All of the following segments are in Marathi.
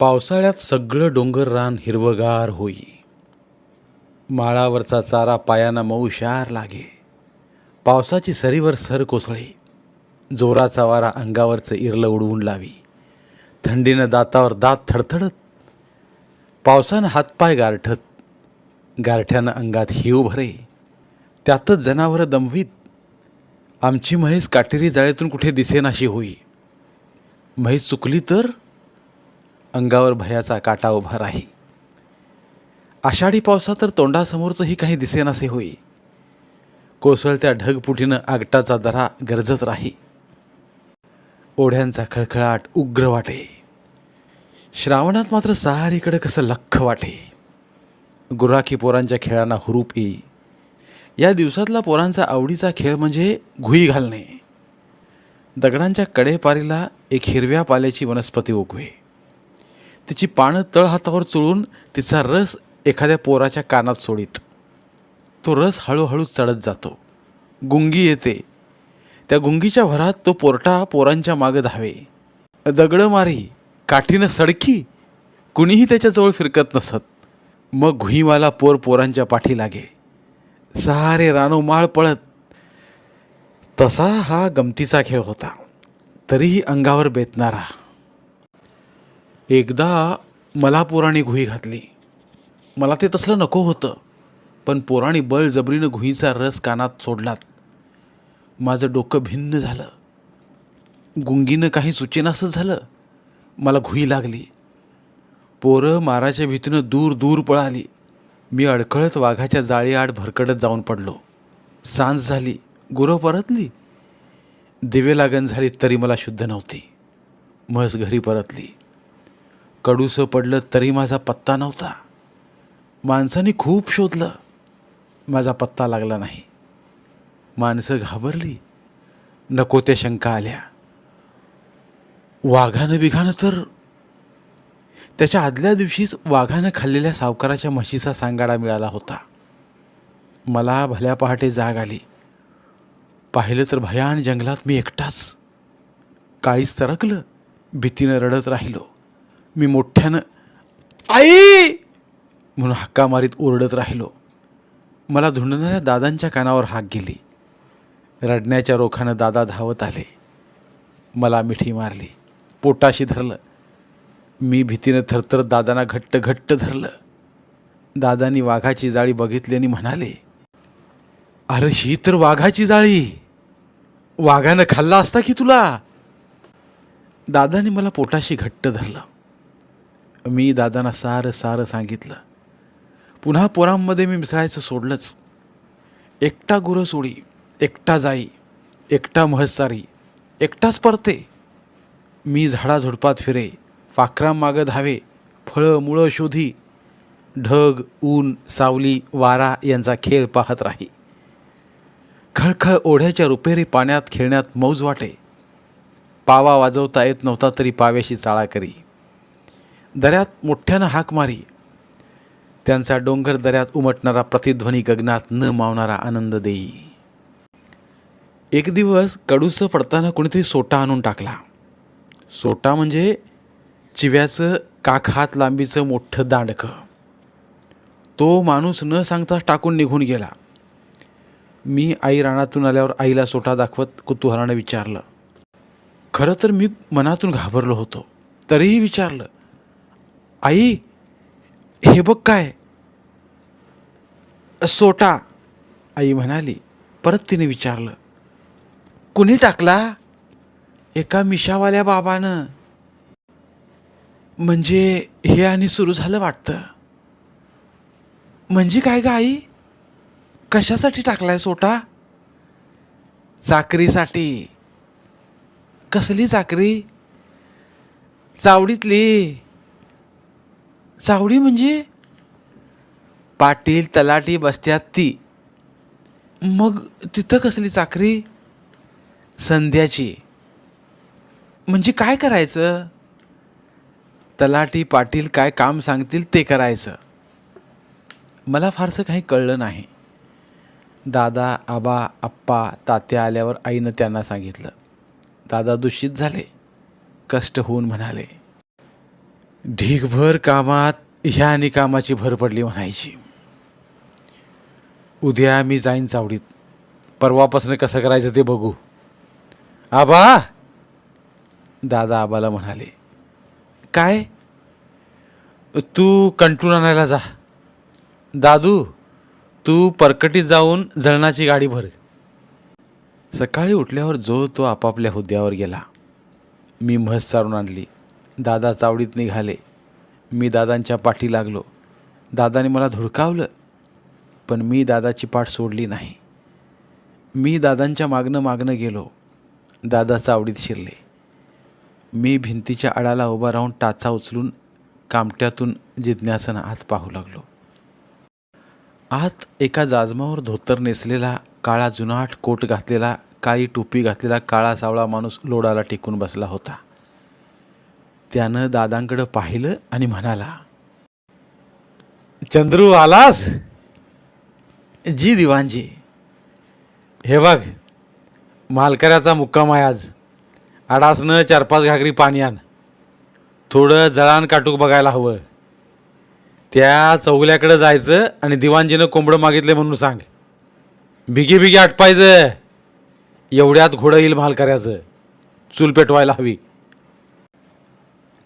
पावसाळ्यात सगळं डोंगर रान हिरवगार होई. माळावरचा चारा पायांना मऊशार लागे. पावसाची सरीवर सर कोसळे. जोराचा वारा अंगावरचं इरलं उडवून लावी. थंडीनं दातावर दात थडथडत. पावसानं हातपाय गारठत. गारठ्यानं अंगात हिव भरे. त्यातच जनावरं दमवीत. आमची म्हैस काटेरी जाळ्यातून कुठे दिसेनाशी होई. म्हैस चुकली तर? अंगावर भयाचा काटा उभा राही. आषाढी पावसात तर तोंडासमोरचंही काही दिसेनासे होई. कोसळत्या ढगपुटीनं आगटाचा दरा गरजत राही. ओढ्यांचा खळखळाट उग्र वाटे. श्रावणात मात्र सहारीकडे कसं लख्ख वाटे. गुराखी पोरांच्या खेळांना हुरूप येई या दिवसातला पोरांचा आवडीचा खेळ म्हणजे घुई घालणे. दगडांच्या कडेपारीला एक हिरव्या पाल्याची वनस्पती उगवे. तिची पानं तळहातावर चोळून तिचा रस एखाद्या पोराच्या कानात सोडीत. तो रस हळूहळू चढत जातो. गुंगी येते. त्या गुंगीच्या भरात तो पोरटा पोरांच्या मागं धावे. दगडं मारी काठीनं सडकी कुणीही त्याच्याजवळ फिरकत नसत. मग घुईमाला पोर पोरांच्या पाठी लागे. सहारे रानो माळ पळत. तसा हा गमतीचा खेळ होता. तरीही अंगावर बेतणारा. एकदा मला पोराने घुई घातली. मला ते तसलं नको होतं पण पोराने बळजबरीनं घुईचा रस कानात सोडलात. माझं डोकं भिन्न झालं. गुंगीनं काही सुचेनासच झालं. मला घुई लागली. पोरं माराच्या भीतीनं दूर दूर पळाली. मी अडखळत वाघाच्या जाळीआड भरकडत जाऊन पडलो. सांज झाली. गुरं परतली? दिवे लागण झाली तरी मला शुद्ध नव्हती. म्हस घरी परतली. कडूसं पडलं तरी माझा पत्ता नव्हता. माणसाने खूप शोधलं. माझा पत्ता लागला नाही. माणसं घाबरली. नको त्या शंका आल्या. वाघानं बिघानं तर त्याच्या आदल्या दिवशीच वाघानं खाल्लेल्या सावकाराच्या म्हशीचा सांगाडा मिळाला होता. मला भल्या पहाटे जाग आली. पाहिलं तर भयान जंगलात मी एकटाच. काळीच तरकलं. भीतीनं रडत राहिलो. मी मोठ्यानं आई! म्हणून हक्का मारीत ओरडत राहिलो. मला धुंडणाऱ्या दादांच्या कानावर हाक गेली. रडण्याच्या रोखानं दादा धावत आले. मला मिठी मारली. पोटाशी धरलं. मी भीतीनं थरथर दादांना घट्ट घट्ट धरलं. दादांनी वाघाची जाळी बघितली आणि म्हणाले अरे ही तर वाघाची जाळी. वाघानं खाल्ला असता की तुला? दादाने मला पोटाशी घट्ट धरलं. मी दादांना सारं सारं सांगितलं. पुन्हा पोरांमध्ये मी मिसळायचं सोडलंच. एकटा गुरं सोडी एकटा जाई एकटा महसारी एकटाच परते. मी झाडाझुडपात फिरे फाकरामागं मागं धावे फळं मुळं शोधी. ढग ऊन सावली वारा यांचा खेळ पाहत राही. खळखळ ओढ्याच्या रुपेरी पाण्यात खेळण्यात मौज वाटे. पावा वाजवता येत नव्हता तरी पाव्याशी चाळा करी. दऱ्यात मोठ्यानं हाक मारी. त्यांचा डोंगर दऱ्यात उमटणारा प्रतिध्वनी गगनात न मावणारा आनंद देई. एक दिवस कडूसं पडताना कोणीतरी सोटा आणून टाकला. सोटा म्हणजे चिव्याचं काख हात लांबीचं मोठं दांडकं. तो माणूस न सांगता टाकून निघून गेला. मी आई रानातून आल्यावर आईला सोटा दाखवत कुतूहलानं विचारलं. खरं तर मी मनातून घाबरलो होतो. तरीही विचारलं. आई हे बघ काय. सोटा. आई म्हणाली परत तिने विचारलं कुणी टाकला? एका मिशावाल्या बाबानं. म्हणजे हे आणि सुरू झालं वाटतं. म्हणजे काय ग आई? कशासाठी टाकलाय सोटा? चाकरीसाठी कसली चाकरी चावडीतली. चावडी म्हणजे? पाटील तलाटी बसत्यात ती. मग तिथं कसली चाकरी? संध्याची. म्हणजे काय करायचं? तलाटी पाटील काय काम सांगतील ते करायचं. मला फारसं काही कळलं नाही. दादा आबा आप्पा तात्या आल्यावर आईनं त्यांना सांगितलं. दादा दूषित झाले. कष्ट होऊन म्हणाले. ढीगभर कामात ह्या आणि कामाची भर पडली म्हणायची. उद्या मी जाईन चावडीत. परवापासून कसं करायचं ते बघू. आबा! दादा आबाला म्हणाले काय? तू कंटून आणायला जा. दादू तू परकटीत जाऊन जळणाची गाडी भर. सकाळी उठल्यावर जो तो आपापल्या हुद्द्यावर गेला. मी म्हस चारून आणली. दादा चावडीत निघाले. मी दादांच्या पाठी लागलो. दादाने मला धुडकावलं पण मी दादाची पाठ सोडली नाही. मी दादांच्या मागणं मागणं गेलो. दादा चावडीत शिरले. मी भिंतीच्या आडाला उभा राहून टाचा उचलून कामट्यातून जिज्ञासन आत पाहू लागलो. आत एका जाजमावर धोतर नेसलेला काळा जुनाट कोट घातलेला काळी टोपी घातलेला काळा सावळा माणूस लोडाला टेकून बसला होता. त्यानं दादांकडं पाहिलं आणि म्हणाला चंद्रू आलास? जी दिवाणजी. हे बघ मालकऱ्याचा मुक्काम आहे आज. आडासनं चार पाच घागरी पाणी आण. थोडं जळान काटूक बघायला हवं. त्या चौगल्याकडं जायचं आणि दिवाणजीनं कोंबडं मागितले म्हणून सांग. बिगी बिगी आटपायचं. एवढ्यात घोडं येईल मालकऱ्याचं. चूल पेटवायला हवी.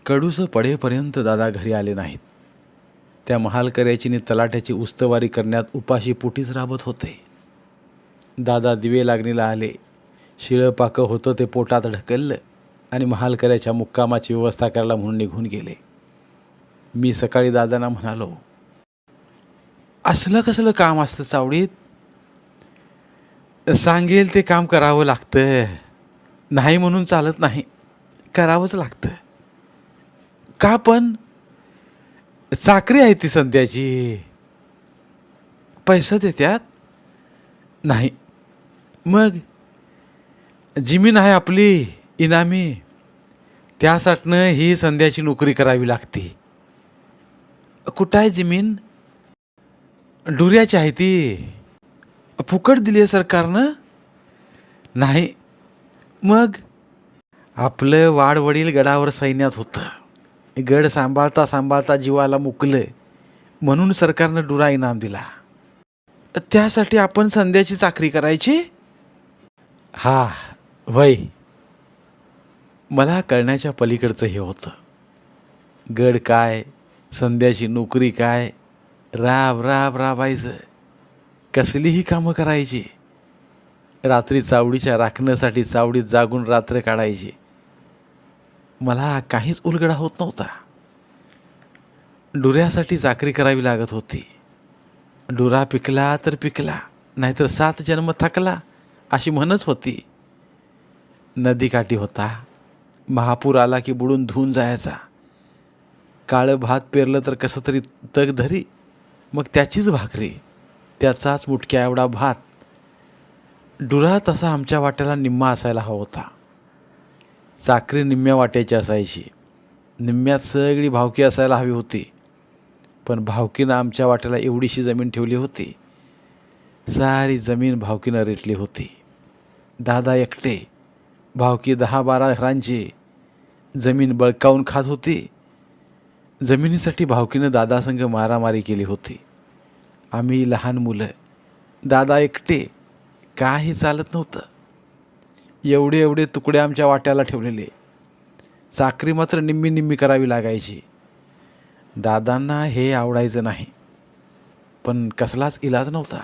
कडूसं पडेपर्यंत दादा घरी आले नाहीत. त्या महालकऱ्याची नि तलाट्याची उस्तवारी करण्यात उपाशी पोटीच राबत होते. दादा दिवे लागणीला आले. शिळं पाकं होतं ते पोटात ढकललं आणि महालकऱ्याच्या मुक्कामाची व्यवस्था करायला म्हणून निघून गेले. मी सकाळी दादांना म्हणालो असलं कसलं काम असतं चावडीत? सांगेल ते काम करावं लागतं. नाही म्हणून चालत नाही. करावंच लागतं. का पण? चाकरी आहे ती संध्याची. पैसा देत्यात? नाही. मग जमीन आहे आपली इनामी. त्यासाठनं ही संध्याची नोकरी करावी लागते. कुठं आहे जमीन? डुऱ्याची आहे ती. फुकट दिली आहे सरकारनं? नाही. मग आपलं वाडवडील गडावर सैन्यात होतं. गड सांभाळता सांभाळता जीवाला मुकलं म्हणून सरकारनं डुरा इनाम दिला. त्यासाठी आपण संध्याची चाकरी करायची? हा वय मला कळण्याच्या पलीकडचं हे होतं. गड काय संध्याची नोकरी काय राब राब राबायचं. कसलीही कामं करायची. रात्री चावडीच्या राखण्यासाठी चावडीत जागून रात्र काढायची. मला काहीच उलगडा होत नव्हता. डुऱ्यासाठी चाकरी करावी लागत होती. डुरा पिकला तर पिकला नाहीतर सात जन्म थकला अशी म्हणच होती. नदीकाठी होता. महापूर आला की बुडून धुवून जायचा. काळं भात पेरलं तर कसं तरी तग धरी मग त्याचीच भाकरी त्याचाच मुटक्या एवढा भात. डुरा तसा आमच्या वाट्याला निम्मा असायला हवा होता. चाकरी निम्म्या वाट्याची असायची. निम्म्यात सगळी भावकी असायला हवी होती. पण भावकीनं आमच्या वाट्याला एवढीशी जमीन ठेवली होती. सारी जमीन भावकीनं रेटली होती. दादा एकटे भावकी दहा बारा घरांची जमीन बळकावून खात होती. जमिनीसाठी भावकीनं दादासंग मारामारी केली होती. आम्ही लहान मुलं. दादा एकटे काही चालत नव्हतं. एवढे एवढे तुकडे आमच्या वाट्याला ठेवलेले. चाकरी मात्र निम्मी निम्मी करावी लागायची. दादांना हे आवडायचं नाही. पण कसलाच इलाज नव्हता.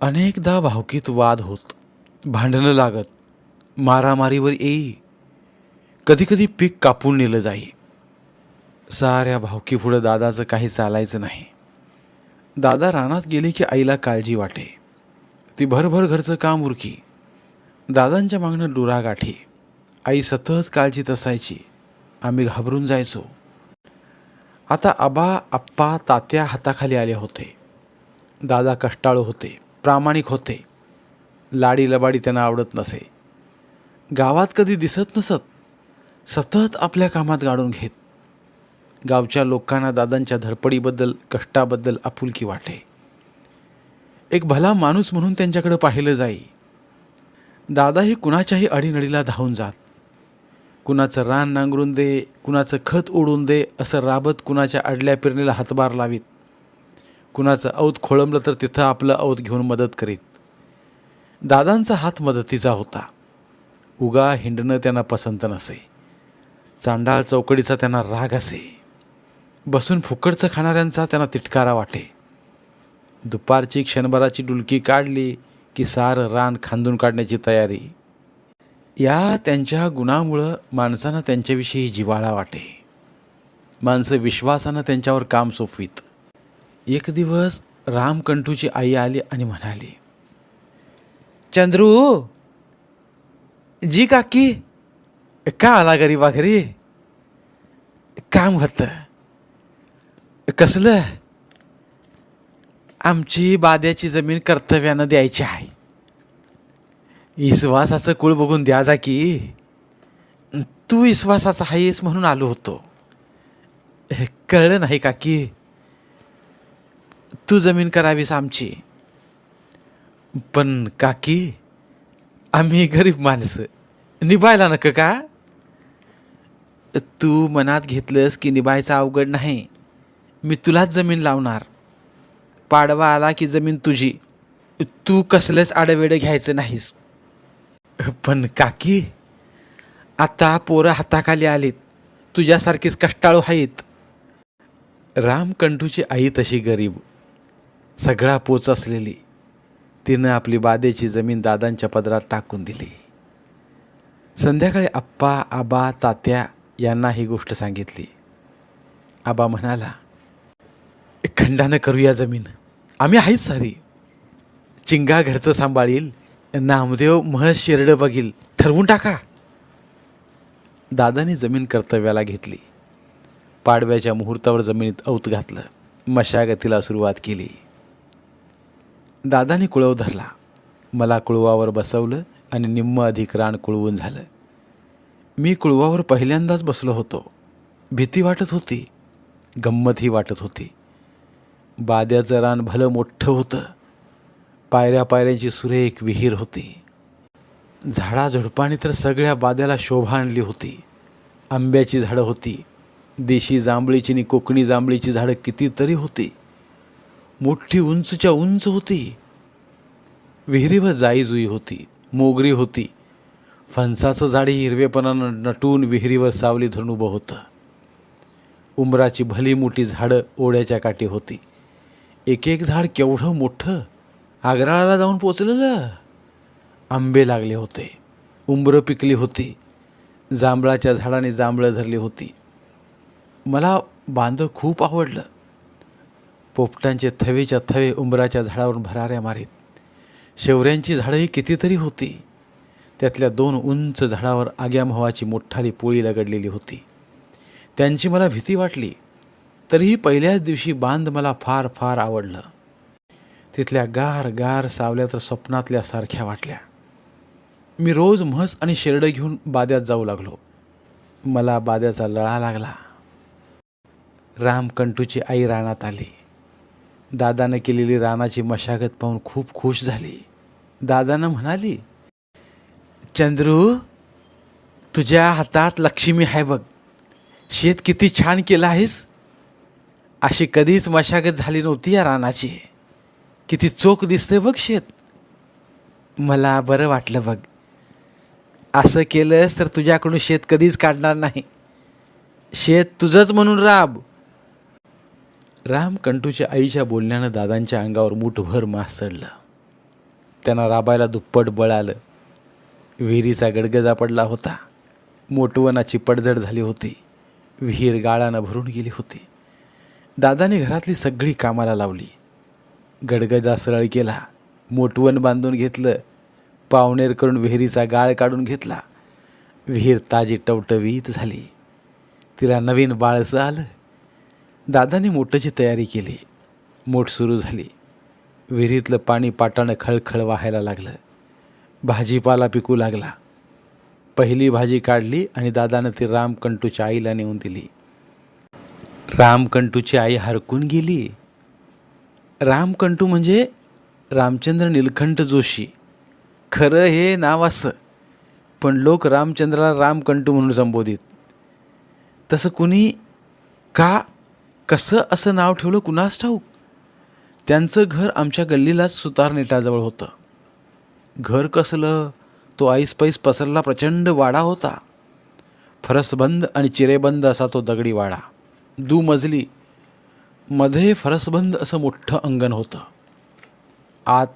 अनेकदा भावकीत वाद होत. भांडणं लागत. मारामारीवर येई. कधीकधी पीक कापून नेलं जाई. साऱ्या भावकीपुढं दादाचं काही चालायचं नाही. दादा रानात गेली की आईला काळजी वाटे. ती भरभर घरचं काम उरकी. दादांच्या मागणं डुरागाठी आई सतत काळजीत असायची आम्ही घाबरून जायचो. आता आबा आप्पा तात्या हाताखाली आले होते. दादा कष्टाळू होते प्रामाणिक होते. लाडी लबाडी त्यांना आवडत नसे. गावात कधी दिसत नसत सतत आपल्या कामात गाडून घेत. गावच्या लोकांना दादांच्या धडपडीबद्दल कष्टाबद्दल आपुलकी वाटे. एक भला माणूस म्हणून त्यांच्याकडे पाहिलं जाई. दादाही कुणाच्याही अडीनडीला धावून जात. कुणाचं रान नांगरून दे कुणाचं खत ओढून दे असं राबत कुणाच्या अडल्या पेरणीला हातभार लावीत. कुणाचं औत खोळंबलं तर तिथं आपलं औत घेऊन मदत करीत. दादांचा हात मदतीचा होता. उगा हिंडणं त्यांना पसंत नसे. चांडाळ चौकडीचा त्यांना राग असे. बसून फुकटचं खाणाऱ्यांचा त्यांना तिटकारा वाटे. दुपारची क्षणभराची डुलकी काढली की सारं रान खांदून काढण्याची तयारी. या त्यांच्या गुणामुळं माणसानं त्यांच्याविषयी जिव्हाळा वाटे. माणसं विश्वासानं त्यांच्यावर काम सोपवीत. एक दिवस रामकंठूची आई आली आणि म्हणाली चंद्रू जी काकी का आला गरीबा घरी काम होतं. कसलं? आमची बाद्याची जमीन कर्तव्यानं द्यायची आहे. इसवासाचं कुळ बघून द्या जा की. तू इसवासाचा आहेस म्हणून आलो होतो. कळलं नाही काकी तू जमीन करावीस आमची. पण काकी आम्ही गरीब माणसं. निभायला नका का? तू मनात घेतलंस की निभायचं अवघड नाही. मी तुलाच जमीन लावणार. पाडवा आला की जमीन तुझी. तू कसलंच आडवेडं घ्यायचं नाहीस. पण काकी आता पोरं हाताखाली आलीत. तुझ्यासारखीच कष्टाळू आहेत रामकंठूची आई तशी गरीब. सगळा पोच असलेली. तिनं आपली बादेची जमीन दादांच्या पदरात टाकून दिली. संध्याकाळी आप्पा आबा तात्या यांना ही गोष्ट सांगितली. आबा म्हणाला खंडानं करूया जमीन. आम्ही आहेच सारी चिंगा घरचं सांभाळील नामदेव महस शेरडं बघील ठरवून टाका. दादाने जमीन कर्तव्याला घेतली. पाडव्याच्या मुहूर्तावर जमिनीत औत घातलं. मशागतीला सुरुवात केली. दादाने कुळव धरला. मला कुळवावर बसवलं आणि निम्म अधिक रान कुळवून झालं. मी कुळवावर पहिल्यांदाच बसलो होतो. भीती वाटत होती. गंमतही वाटत होती. बाद्याचं रान भलं मोठं होतं. पायऱ्या पायऱ्यांची सुरेख विहीर होती. झाडाझुडपाने तर सगळ्या बाद्याला शोभा आणली होती. आंब्याची झाडं होती. देशी जांभळीची आणि कोकणी जांभळीची झाडं कितीतरी होती. मोठी उंचच्या उंच होती. विहिरीवर जाईजुई होती. मोगरी होती. फणसाचं झाडही हिरवेपणानं नटून विहिरीवर सावली धरून उभं होतं. उंबराची भली मोठी झाडं ओढ्याच्या काठी होती. एक एक झाड केवढं मोठं आग्राळाला जाऊन पोचलेलं. आंबे लागले होते उंबरं पिकली होती जांभळाच्या झाडाने जांभळं धरली होती. मला बांधं खूप आवडलं. पोपटांचे थवेच्या थवे उंबराच्या झाडावरून भराऱ्या मारीत. शेवऱ्यांची झाडंही कितीतरी होती. त्यातल्या दोन उंच झाडावर आग्यामोहाची मोठाली पोळी लगडलेली होती. त्यांची मला भीती वाटली. तरीही पहिल्याच दिवशी बांध मला फार फार आवडलं. तिथल्या गार गार सावल्या तर स्वप्नातल्या सारख्या वाटल्या. मी रोज म्हस आणि शेरडं घेऊन बाद्यात जाऊ लागलो. मला बाद्याचा लळा लागला. रामकंटूची आई रानात आली. दादानं केलेली रानाची मशागत पाहून खूप खुश झाली. दादानं म्हणाली चंद्रू तुझ्या हातात लक्ष्मी आहे बघ. शेत किती छान केलं आहेस. अशी कधीच मशागत झाली नव्हती या रानाची. किती चोख दिसतंय बघ शेत. मला बरं वाटलं बघ. असं केलंस तर तुझ्याकडून शेत कधीच काढणार नाही. शेत तुझंच म्हणून राब. राम कंटूच्या आईच्या बोलण्यानं दादांच्या अंगावर मुठभर मास चढलं. त्यांना राबायला दुप्पट बळ आलं. विहिरीचा गडगजा पडला होता. मोटवनाची पडझड झाली होती. विहीर गाळानं भरून गेली होती. दादाने घरातली सगळी कामाला लावली. गडगजा सरळ केला मोटवण बांधून घेतलं पावणेर करून विहिरीचा गाळ काढून घेतला. विहीर ताजी टवटवीत झाली. तिला नवीन बाळसं आलं. दादाने मोठंची तयारी केली. मोठ सुरू झाली. विहिरीतलं पाणी पाटानं खळखळ व्हायला लागलं. भाजीपाला पिकू लागला. पहिली भाजी काढली आणि दादानं ती रामकंटूच्या आईला नेऊन दिली. रामकंटूची आई हरकून गेली. रामकंटू म्हणजे रामचंद्र निलखंठ जोशी. खरं हे नाव असं पण लोक रामचंद्राला रामकंटू म्हणून संबोधित. तसं कुणी का कसं असं नाव ठेवलं कुणास ठाऊक? त्यांचं घर आमच्या गल्लीलाच सुतारनेटाजवळ होतं. घर कसलं तो आईसपाईस पसरला प्रचंड वाडा होता. फरसबंद आणि चिरेबंद असा तो दगडी वाडा. दुमजली. मध्ये फरसबंद असं मोठं अंगण होतं. आत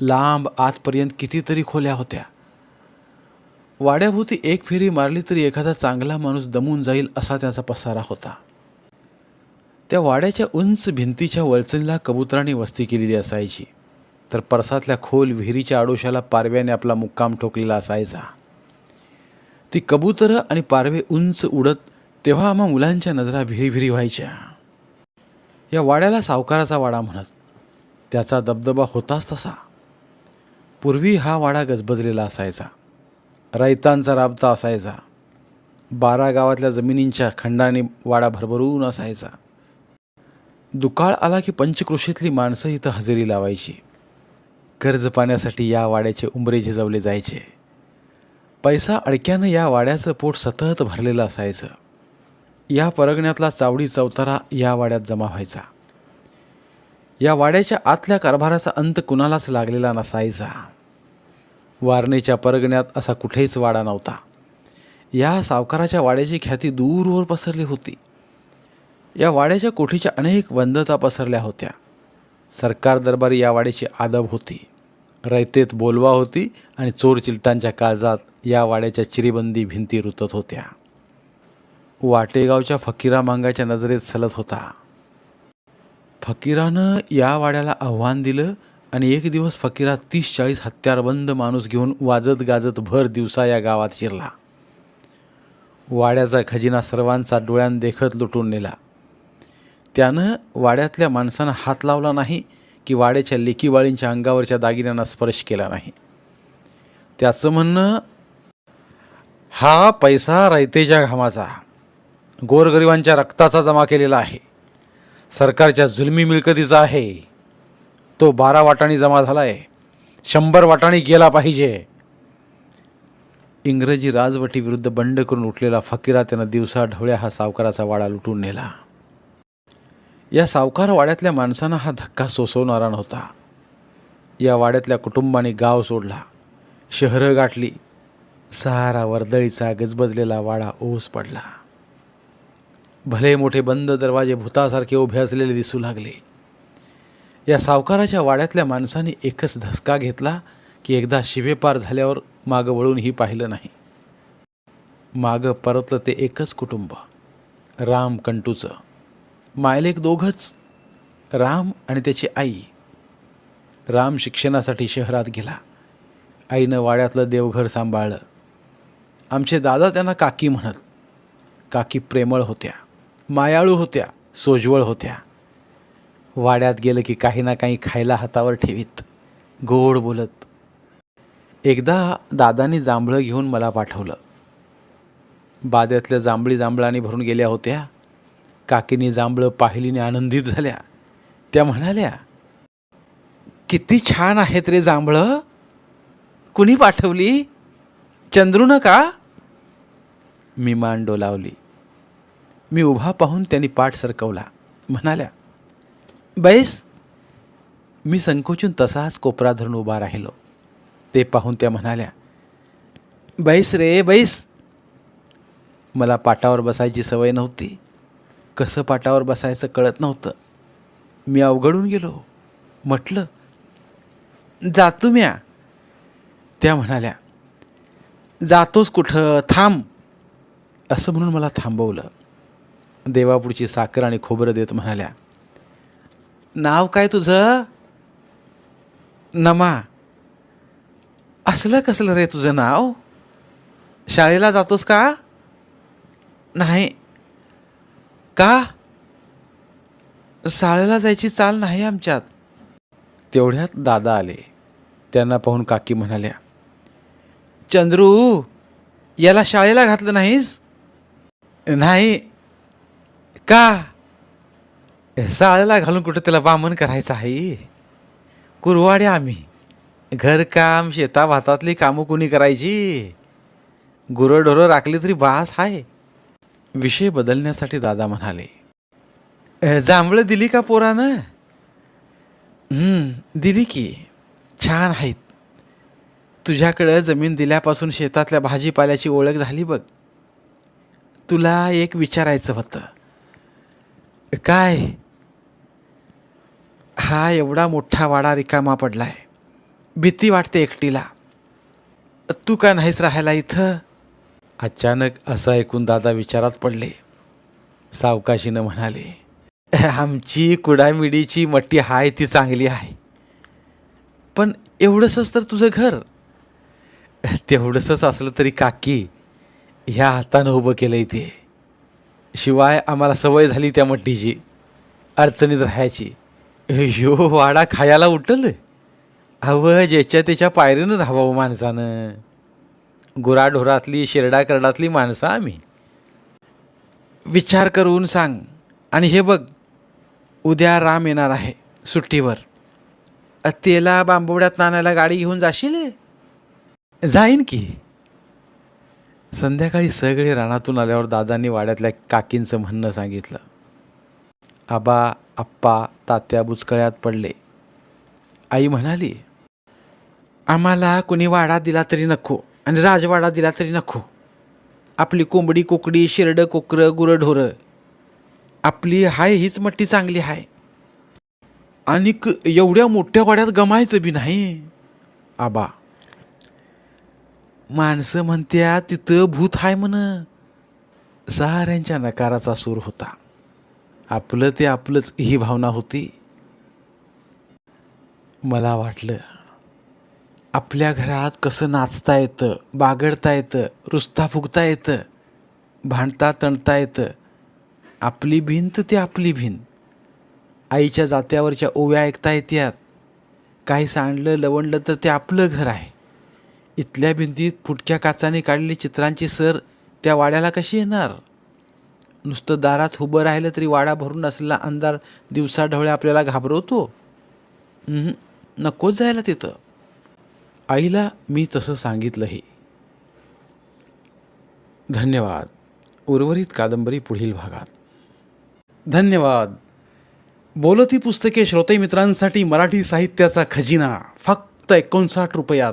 लांब आतपर्यंत कितीतरी खोल्या होत्या. वाड्याभोवती एक फेरी मारली तरी एखादा चांगला माणूस दमून जाईल असा त्याचा पसारा होता. त्या वाड्याच्या उंच भिंतीच्या वळचणीला कबुतरांनी वस्ती केलेली असायची. तर परसातल्या खोल विहिरीच्या आडोशाला पारव्याने आपला मुक्काम ठोकलेला असायचा. ती कबुतरं आणि पारवे उंच उडत तेव्हा आम्हा मुलांच्या नजरा भिरीभिरी व्हायच्या. या वाड्याला सावकाराचा वाडा म्हणत त्याचा दबदबा होताच तसा. पूर्वी हा वाडा गजबजलेला असायचा. रयतांचा राबता असायचा. बारा गावातल्या जमिनींच्या खंडाने वाडा भरभरून असायचा. दुकाळ आला की पंचकृषीतली माणसं इथं हजेरी लावायची. कर्ज पाण्यासाठी या वाड्याचे उंबरे झिजवले जायचे. पैसा अडक्यानं या वाड्याचं पोट सतत भरलेलं असायचं. या परगण्यातला चावडी चौतारा या वाड्यात जमा व्हायचा. या वाड्याच्या आतल्या कारभाराचा अंत कुणालाच लागलेला नसायचा. वारणेच्या परगण्यात असा कुठेच वाडा नव्हता. या सावकाराच्या वाड्याची ख्याती दूरवर पसरली होती. या वाड्याच्या कोठीच्या अनेक वंदता पसरल्या होत्या. सरकार दरबारी या वाड्याची आदब होती. रयतेत बोलवा होती आणि चोर चिलटांच्या काळजात या वाड्याच्या चिरीबंदी भिंती रुतत होत्या. वाटेगावच्या फकीरा मांगाच्या नजरेत सलत होता. फकीरानं या वाड्याला आव्हान दिलं आणि एक दिवस फकीरा तीस चाळीस हत्यारबंद माणूस घेऊन वाजत गाजत भर दिवसा या गावात शिरला. वाड्याचा खजिना सर्वांचा डोळ्यान देखत लुटून नेला. त्यानं वाड्यातल्या माणसानं हात लावला नाही की वाड्याच्या लेकीवाळींच्या अंगावरच्या दागिन्यांना स्पर्श केला नाही. त्याचं म्हणणं हा पैसा रयतेच्या घामाचा. गोरगरिबांच्या रक्ताचा जमा केलेला आहे. सरकारच्या जुलमी मिळकतीचा आहे. तो बारा वाटाणी जमा झाला आहे शंभर वाटाणी गेला पाहिजे. इंग्रजी राजवटीविरुद्ध बंड करून उठलेला फकीरा त्यानं दिवसा ढवळ्या हा सावकाराचा वाडा लुटून नेला. या सावकार वाड्यातल्या माणसांना हा धक्का सोसवणारा नव्हता. या वाड्यातल्या कुटुंबाने गाव सोडला. शहरं गाठली. सहारा वर्दळीचा गजबजलेला वाडा ओस पडला. भले मोठे बंद दरवाजे भूतासारखे उभे असलेले दिसू लागले. या सावकाराच्या वाड्यातल्या माणसाने एकच धसका घेतला की एकदा शिवेपार झाल्यावर मागं वळूनही पाहिलं नाही. मागं परतलं ते एकच कुटुंब राम कंटूचं. मायलेक दोघंच राम आणि त्याची आई. राम शिक्षणासाठी शहरात गेला. आईनं वाड्यातलं देवघर सांभाळलं. आमचे दादा त्यांना काकी म्हणत काकी प्रेमळ होत्या. मायाळू होत्या सोज्वळ होत्या. वाड्यात गेलं की काही ना काही खायला हातावर ठेवीत. गोड बोलत. एकदा दादानी जांभळं घेऊन मला पाठवलं. बाद्यातल्या जांभळी जांभळाने भरून गेल्या होत्या. काकीनी जांभळं पाहिलीने आनंदित झाल्या. त्या म्हणाल्या किती छान आहेत रे जांभळं. कुणी पाठवली? चंद्रूनं का? मी मान डोलावली मी उभा पाहून त्यांनी पाठ सरकवला. म्हणाल्या बैस मी संकोचून तसाच कोपरा धरून उभा राहिलो. ते पाहून त्या म्हणाल्या बैस रे बैस मला पाटावर बसायची सवय नव्हती. कसं पाटावर बसायचं कळत नव्हतं. मी अवघडून गेलो. म्हटलं जातो म्या. त्या म्हणाल्या जातोस कुठं थांब. असं म्हणून मला थांबवलं. देवापुढची साखर आणि खोबरं देत म्हणाल्या नाव काय तुझं? नमा. असलं कसलं रे तुझं नाव? शाळेला जातोस का? नाही. का? शाळेला जायची चाल नाही आमच्यात. तेवढ्यात दादा आले. त्यांना पाहून काकी म्हणाल्या चंद्रू याला शाळेला घातलं नाहीस? नाही. का? साळला घालून कुठं त्याला बामण करायचं आहे? कुरवाडे आम्ही. घरकाम शेता भातातली कामं कुणी करायची? गुरंढोरं राखली तरी बास आहे विषय बदलण्यासाठी दादा म्हणाले जांभळं दिली का पोरानं? दिली की. छान आहेत. तुझ्याकडं जमीन दिल्यापासून शेतातल्या भाजीपाल्याची ओळख झाली बघ. तुला एक विचारायचं होतं. काय? हा एवढा मोठा वाडा रिकामा पडला आहे भीती वाटते एकटीला. तू का नाहीस राहायला इथं? अचानक असं ऐकून दादा विचारात पडले. सावकाशीनं म्हणाले आमची कुडामिडीची मट्टी हाय ती चांगली आहे. पण एवढंसंच तर तुझं घर. तेवढंसंच असलं तरी काकी ह्या हातानं उभं केलं इथे शिवाय आम्हाला सवय झाली त्या मट्टीची. अडचणीत राहायची. ह्यो वाडा खायला उठल अव ज्याच्या त्याच्या पायरीनं राहावं माणसानं. गुराढोरातली शिरडा करडातली माणसं आम्ही. विचार करून सांग. आणि हे बघ उद्या राम येणार आहे सुट्टीवर. तेला बांबवड्यात नाण्याला गाडी घेऊन जाशील? जाईन की. संध्याकाळी सगळे रानातून आल्यावर दादांनी वाड्यातल्या काकींचं म्हणणं सांगितलं. आबा आप्पा तात्या बुचकळ्यात पडले. आई म्हणाली आम्हाला कुणी वाडा दिला तरी नको आणि राजवाडा दिला तरी नको. आपली कोंबडी कोकडी शिरडं कोकरं गुरंढोरं. आपली हाय हीच मट्टी चांगली आहे आणि क- एवढ्या मोठ्या वाड्यात गमायचं बी नाही. आबा माणसं म्हणत्या तिथं भूत आहे म्हण. साऱ्यांच्या नकाराचा सूर होता. आपलं ते आपलंच ही भावना होती. मला वाटलं आपल्या घरात कसं नाचता येतं बागडता येतं रुस्ता फुगता येतं भांडता तणता येतं. आपली भिंत ते आपली भिंत. आईच्या जात्यावरच्या ओव्या ऐकता येत्यात. काही सांडलं लवणलं तर ते आपलं घर आहे. इथल्या भिंतीत फुटक्या काचाने काढलेली चित्रांची सर त्या वाड्याला कशी येणार? नुसतं दारात उभं राहिलं तरी वाडा भरून असलेला अंधार दिवसाढवळ्या आपल्याला घाबरवतो. नकोच जायला तिथं. आईला मी तसं सांगितलंही. धन्यवाद. उर्वरित कादंबरी पुढील भागात. धन्यवाद. बोलती पुस्तके श्रोते मित्रांसाठी मराठी साहित्याचा खजिना फक्त एकोणसाठ रुपयात.